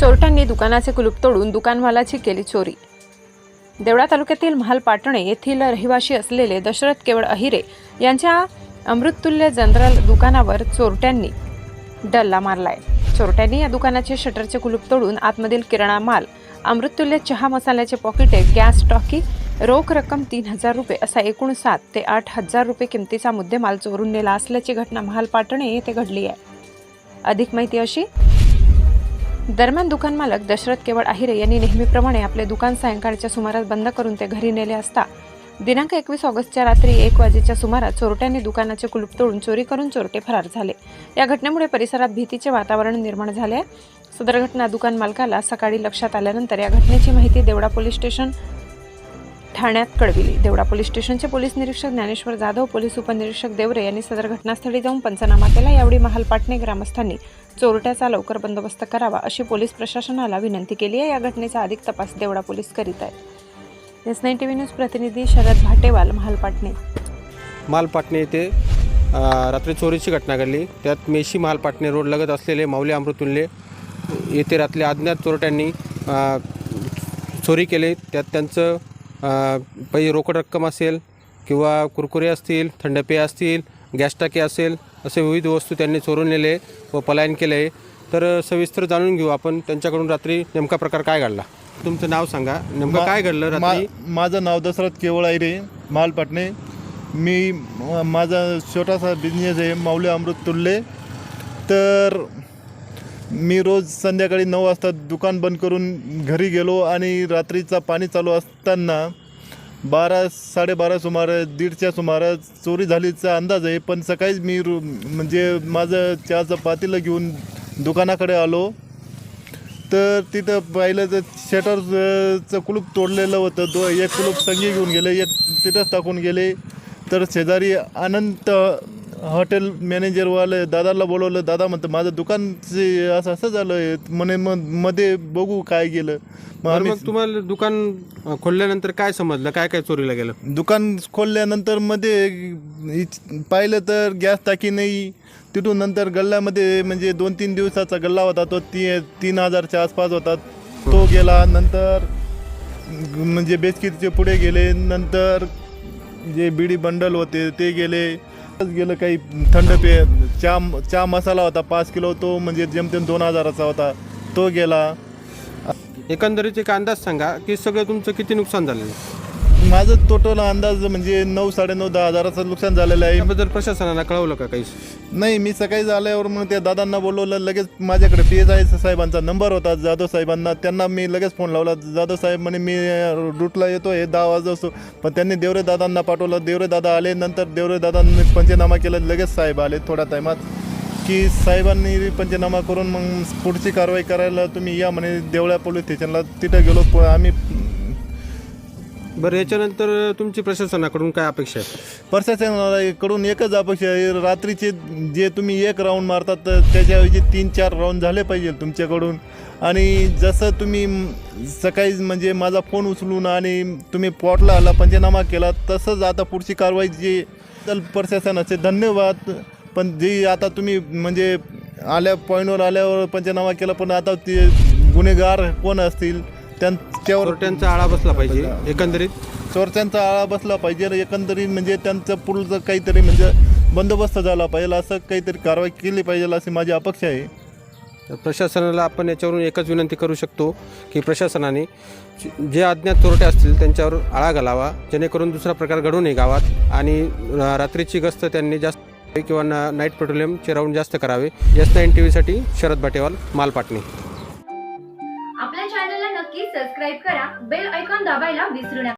चोरट्यांनी दुकानाचे कुलूप तोडून दुकानमालाची केली चोरी. देवळा तालुक्यातील महाल पाटणे येथील रहिवाशी असलेले दशरथ केवळ अहिरे यांच्या अमृततुल्य जनरल दुकानावर चोरट्यांनी डल्ला मारलाय. चोरट्यांनी या दुकानाचे शटरचे कुलूप तोडून आतमधील किराणा माल अमृततुल्य चहा मसाल्याचे पॉकेटे गॅस टॉकी रोख रक्कम तीन हजार रुपये असा एकूण सात ते आठ हजार रुपये किमतीचा मुद्देमाल चोरून नेला असल्याची घटना महाल पाटणे येथे घडली आहे. अधिक माहिती अशी दरम्यान दुकान मालक दशरथ केवळ आहिरे यांनी नेहमीप्रमाणे आपले दुकान सायंकाळच्या सुमारास बंद करून ते घरी नेले असता दिनांक एकवीस ऑगस्टच्या रात्री एक वाजेच्या सुमारास चोरट्यांनी दुकानाचे कुलूप तोडून चोरी करून चोरटे फरार झाले या घटनेमुळे परिसरात भीतीचे वातावरण निर्माण झाले आहे. सदर घटना दुकान मालकाला सकाळी लक्षात आल्यानंतर या घटनेची माहिती देवडा पोलीस स्टेशन ठाण्यात कळविली. देवडा पोलीस स्टेशनचे पोलीस निरीक्षक ज्ञानेश्वर जाधव पोलीस उपनिरीक्षक देवरे यांनी सदर घटनास्थळी जाऊन पंचनामा केला. यावेळी महालपाटणे ग्रामस्थांनी चोरट्याचा लवकर बंदोबस्त करावा अशी पोलीस प्रशासनाला विनंती केली आहे. या घटनेचा अधिक तपास देवडा पोलीस करीत आहेत. S nine T V news प्रतिनिधी शरद भाटेवाल महालपाटणे महालपाटणे मालपाटणे येथे रात्री चोरीची घटना घडली. त्यात मेशी मालपाटणे रोड लगत असलेले माऊली अमृतुल्ले येथे रात्री अज्ञात चोरट्यांनी चोरी केले. त्यात त्यांचं पै रोकड रक्कम असेल किंवा कुरकुरे असतील थंड पेय असतील गॅस टाकी असेल असे विविध वस्तू त्यांनी चोरून नेले व पलायन केले. तर सविस्तर जाणून घेऊ आपण त्यांच्याकडून रात्री नेमका प्रकार काय घडला. तुमचं नाव सांगा. नेमकं काय घडलं रात्री? माझं नाव दशरथ केवळ आयरे मालपाटणे म- माझा छोटासा बिझनेस आहे माऊली अमृत तुल्ले तर मी रोज संध्याकाळी नऊ वाजता दुकान बंद करून घरी गेलो आणि रात्रीचा पाणी चालू असताना बारा साडेबारा सुमारे दीडच्या सुमारास चोरी झालीचा अंदाज आहे. पण सकाळीच मी रु म्हणजे माझं चहाचं पातीला घेऊन दुकानाकडे आलो. तर तिथं पाहिलं तर शटरचं कुलूप तोडलेलं होतं. दो एक कुलूप संगी घेऊन गेले एक तिथंच टाकून गेले. तर शेजारी अनंत हॉटेल मॅनेजरवाले दादाला बोलवलं दादा म्हणतं माझं दुकानचे असं असं झालं म्हणे मग मध्ये बघू काय गेलं. मग बरं, आम्ही मग तुम्हाला दुकान खोलल्यानंतर काय समजलं? काय काय चोरीला गेलं? दुकान खोलल्यानंतरमध्ये इच- पाहिलं तर गॅस टाकी नाही. तिथून नंतर गल्ल्यामध्ये म्हणजे दोन तीन दिवसाचा गल्ला होता तो ती तीन हजारच्या आसपास होता. तो गेला. नंतर म्हणजे बेसकिटचे पुढे गेले. नंतर जे बिडी बंडल होते ते गेले. गेलं काही थंड पेय चहा चहा मसाला होता पाच किलो तो म्हणजे जेमतेम दोन हजाराचा होता तो गेला एकंदरीत एक अंदाज सांगा की सगळं तुमचं किती नुकसान झालेलं आहे? माझं टोटल अंदाज म्हणजे नऊ साडेनऊ दहा हजाराचं नुकसान झालेलं आहे. याबद्दल प्रशासनाला कळवलं का काही? नाही मी सकाळी आल्यावर मग त्या दादांना बोलवलं. लगेच माझ्याकडे पी एस आय साहेबांचा नंबर होता जाधव साहेबांना. त्यांना मी लगेच फोन लावला. जाधव साहेब म्हणे मी रूटला येतो हे दहा वाजता असतो पण त्यांनी देवरे दादांना पाठवलं. देवरे दादा आले. नंतर देवरे दादांनी पंचनामा केला. लगेच साहेब आले थोड्या टायमात. की साहेबांनी पंचनामा करून मग पुढची कारवाई करायला तुम्ही या म्हणे. देवळ्या पोलीस स्टेशनला तिथं गेलो. आम्ही बरं याच्यानंतर तुमची प्रशासनाकडून काय अपेक्षा आहे प्रशासनाकडून एकच अपेक्षा आहे. रात्रीचे जे तुम्ही एक राऊंड मारतात तर त्याच्याऐवजी तीन चार राऊंड झाले पाहिजे तुमच्याकडून. आणि जसं तुम्ही सकाळी म्हणजे माझा फोन उचलून आणि तुम्ही पॉटला आला पंचनामा केला तसंच आता पुढची कारवाई जी तर प्रशासनाचे धन्यवाद. पण जी आता तुम्ही म्हणजे आल्या पॉईंटवर आल्यावर पंचनामा केला पण आता ते गुन्हेगार कोण असतील? त्यांच्यावर चोरट्यांचा आळा बसला पाहिजे एकंदरीत? चोरच्यांचा आळा बसला पाहिजे एकंदरीत म्हणजे त्यांचं पुढचं काहीतरी म्हणजे बंदोबस्त झाला पाहिजे असं काहीतरी कारवाई केली पाहिजे अशी माझी अपेक्षा आहे. तर प्रशासनाला आपण याच्यावरून एकच विनंती करू शकतो की प्रशासनाने जे- अज्ञात चोरटे असतील त्यांच्यावर आळा घालावा जेणेकरून दुसरा प्रकार घडू नये गावात आणि रात्रीची गस्त त्यांनी जास्त किंवा ना नाईट पेट्रोलियमचे राऊंड जास्त करावे. एस नाईन टी व्हीसाठी शरद बाटेवाल मालपाटणी. దాబాయిలా విసురున